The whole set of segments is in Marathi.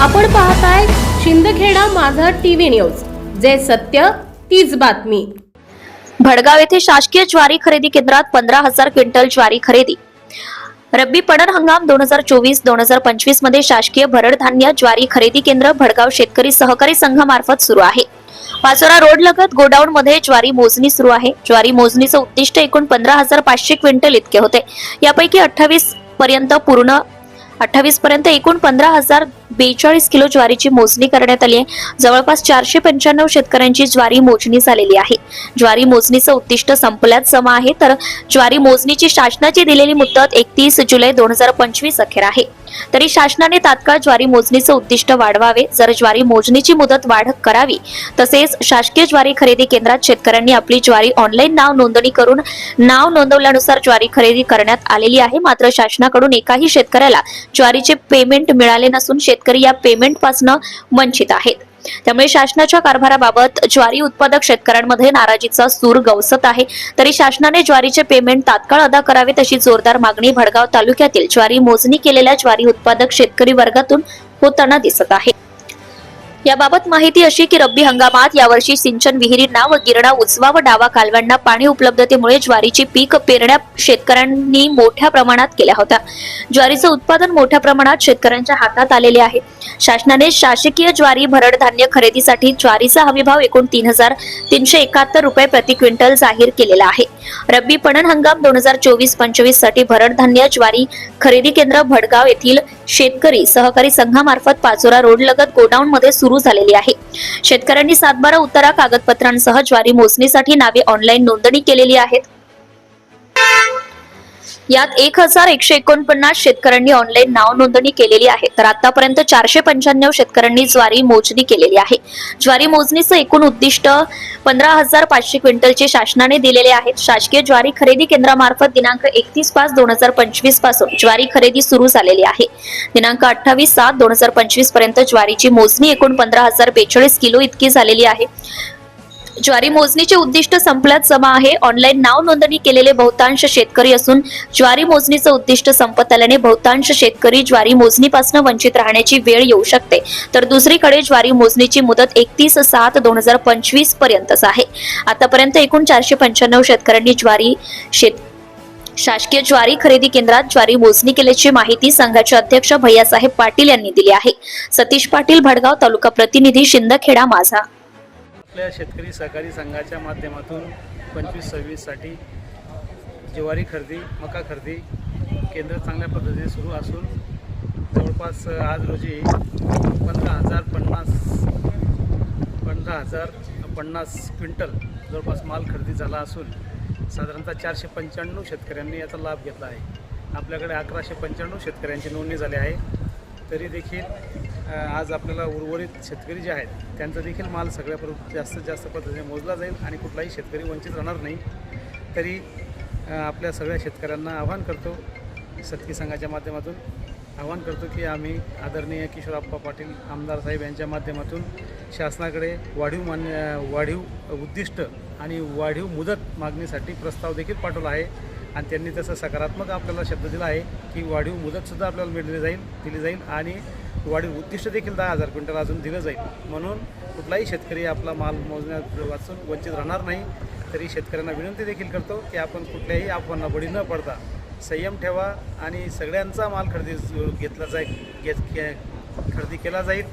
आपण पाहताय शिंदखेडा माझा टीव्ही न्यूज. जे सत्य तीच बातमी. भडगाव येथे शासकीय ज्वारी खरेदी केंद्रात पंधरा हजार क्विंटल ज्वारी खरेदी. रब्बी पणन हंगाम दोन हजार चोवीस दोन हजार पंचवीसमध्ये शासकीय भरड धान्य ज्वारी खरेदी केंद्र भडगाव शेतकरी सहकारी संघामार्फत सुरू आहे. पाचोरा रोड लगत गोडाऊन मध्ये ज्वारी मोजणी सुरू आहे. ज्वारी मोजणीचं उद्दिष्ट एकूण पंधरा हजार पाचशे क्विंटल इतके होते. यापैकी अठ्ठावीस पर्यंत पूर्ण अठ्ठावीस पर्यंत एकूण पंधरा हजार बेचाळीस किलो ज्वारीची मोजणी करण्यात आली आहे. जवळपास चारशे पंच्याण्णव शेतकऱ्यांची ज्वारी मोजणी झालेली आहे. ज्वारी मोजणीचं उद्दिष्ट संपल्यात जमा आहे तर ज्वारी मोजणीची शासनाची दिलेली मुदत एकतीस जुलै दोन हजार पंचवीस अखेर आहे. तरी शासनाने तात्काळ ज्वारी मोजणीचं उद्दिष्ट वाढवावे. जर ज्वारी मोजणीची मुदत वाढ करावी तसेच शासकीय ज्वारी खरेदी केंद्रात शेतकऱ्यांनी आपली ज्वारी ऑनलाईन नाव नोंदणी करून नाव नोंदवल्यानुसार ज्वारी खरेदी करण्यात आलेली आहे. मात्र शासनाकडून एकाही शेतकऱ्याला ज्वारीचे पेमेंट मिळाले नसून शेतकरी या पेमेंटपासून वंचित आहेत. त्यामुळे शासनाच्या कारभाराबाबत ज्वारी उत्पादक शेतकऱ्यांमध्ये नाराजीचा सूर गवसत आहे. तरी शासनाने ज्वारीचे पेमेंट तात्काळ अदा करावे तशी जोरदार मागणी भडगाव तालुक्यातील ज्वारी मोजणी केलेल्या ज्वारी उत्पादक शेतकरी वर्गातून होताना दिसत आहे. याबाबत माहिती अशी की रब्बी हंगामात यावर्षी सिंचन विहिरींना व गिरणा उजवा व डावा कालव्यांना पाणी उपलब्धतेमुळे ज्वारीची पीक पेरण्या शेतकऱ्यांनी मोठ्या प्रमाणात केल्या होत्या. ज्वारीचं उत्पादन मोठ्या प्रमाणात शेतकऱ्यांच्या हातात आलेले आहे. शासनाने शासकीय ज्वारी भरड धान्य खरेदीसाठी ज्वारीचा हमीभाव एकूण तीन हजार तीनशे एकाहत्तर रुपये प्रति क्विंटल जाहीर केलेला आहे. रब्बी पणन हंगाम दोन हजार चोवीस पंचवीससाठी भरड धान्य ज्वारी खरेदी केंद्र भडगाव येथील शेतकरी सहकारी संघामार्फत पाचोरा रोड लगत गोडाऊन मध्ये सुरू झालेली आहे. शेतकऱ्यांनी सातबारा उतारा कागदपत्रांसह ज्वारी मोजणीसाठी नावे ऑनलाईन नोंदणी केलेली आहेत. यात एक हजार एकशे एकोणपन्नास शेतकऱ्यांनी ऑनलाईन नाव नोंदणी केलेली आहे. तर आतापर्यंत चारशे पंच्याण्णव शेतकऱ्यांनी ज्वारी मोजणी केलेली आहे. ज्वारी मोजणीचं एकूण उद्दिष्ट पंधरा हजार पाचशे क्विंटलचे शासनाने दिलेले आहेत. शासकीय ज्वारी खरेदी केंद्रामार्फत दिनांक एकतीस पाच दोन हजार पंचवीसपासून ज्वारी खरेदी सुरू झालेली आहे. दिनांक अठ्ठावीस सात दोन हजार पंचवीसपर्यंत ज्वारीची मोजणी एकूण पंधरा हजार बेचाळीस किलो इतकी झालेली आहे. ज्वारी मोजणीचे उद्दिष्ट संपल्यात जमा आहे. ऑनलाईन नाव नोंदणी केलेले बहुतांश शेतकरी असून ज्वारी मोजणीचं उद्दिष्ट संपत आल्याने बहुतांश शेतकरी ज्वारी मोजणीपासून वंचित राहण्याची वेळ येऊ शकते. तर दुसरीकडे ज्वारी मोजणीची मुदत एकतीस सात दोन हजार पंचवीस पर्यंतच आहे. आतापर्यंत एकूण चारशे पंच्याण्णव शेतकऱ्यांनी ज्वारी शेत शासकीय ज्वारी खरेदी केंद्रात ज्वारी मोजणी केल्याची माहिती संघाचे अध्यक्ष भैयासाहेब पाटील यांनी दिली आहे. सतीश पाटील भडगाव तालुका प्रतिनिधी शिंदखेडा माझा. आपल्या शेतकरी सहकारी संघाच्या माध्यमातून पंचवीस सव्वीससाठी ज्वारी खरेदी मका खरेदी केंद्र चांगल्या पद्धतीने सुरू असून जवळपास आज रोजी पंधरा हजार पन्नास पंधरा हजार पन्नास क्विंटल जवळपास माल खरेदी झाला असून साधारणतः चारशे पंच्याण्णव शेतकऱ्यांनी याचा लाभ घेतला आहे. आपल्याकडे अकराशे पंच्याण्णव शेतकऱ्यांची नोंदणी झाली आहे. तरी देखील आज आपल्याला उर्वरित शेतकरी जे आहेत त्यांचा देखील माल सगळ्या पर- जास्तीत जास्त पद्धतीने मोजला जाईल आणि कुठलाही शेतकरी वंचित राहणार नाही. तरी आपल्या सगळ्या शेतकऱ्यांना आवाहन करतो सतकी संघाच्या माध्यमातून आवाहन करतो की आम्ही आदरणीय किशोरप्पा पाटील आमदार साहेब यांच्या माध्यमातून शासनाकडे वाढीव मान्य वाढीव उद्दिष्ट आणि वाढीव मुदत मागणीसाठी प्रस्ताव देखील पाठवला आहे आणि त्यांनी तसं सकारात्मक आपल्याला शब्द दिला आहे की वाढीव मुदतसुद्धा आपल्याला मिळली जाईल दिली जाईल आणि वाढीव उद्दिष्ट देखील दहा हजार क्विंटल अजून दिलं जाईल. म्हणून कुठलाही शेतकरी आपला माल मोजण्यात वाचून वंचित राहणार नाही. तरी शेतकऱ्यांना विनंती देखील करतो की आपण कुठल्याही अफवांना बळी न पडता संयम ठेवा आणि सगळ्यांचा माल खरेदी घेतला जाईल घेत खरेदी केला जाईल.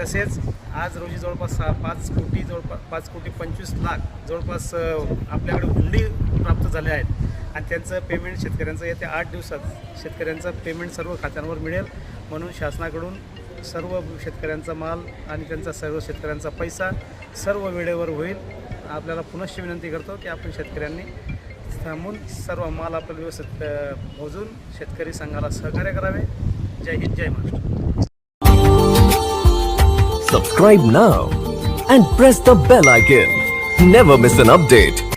तसेच आज रोजी जवळपास सहा पाच कोटी जवळपास पाच कोटी पंचवीस लाख जवळपास आपल्याकडे हुंडी प्राप्त झाले आहेत. आणि त्यांचं पेमेंट शेतकऱ्यांचं येत्या आठ दिवसात शेतकऱ्यांचं पेमेंट सर्व खात्यांवर मिळेल. म्हणून शासनाकडून सर्व शेतकऱ्यांचा माल आणि त्यांचा सर्व शेतकऱ्यांचा पैसा सर्व वेळेवर होईल. आपल्याला पुनश्च विनंती करतो की आपण शेतकऱ्यांनी थांबून सर्व माल आपल्याला व्यवस्थित मोजून शेतकरी संघाला सहकार्य करावे. जय हिंद जय Maharashtra. Subscribe now and press the bell icon never miss an update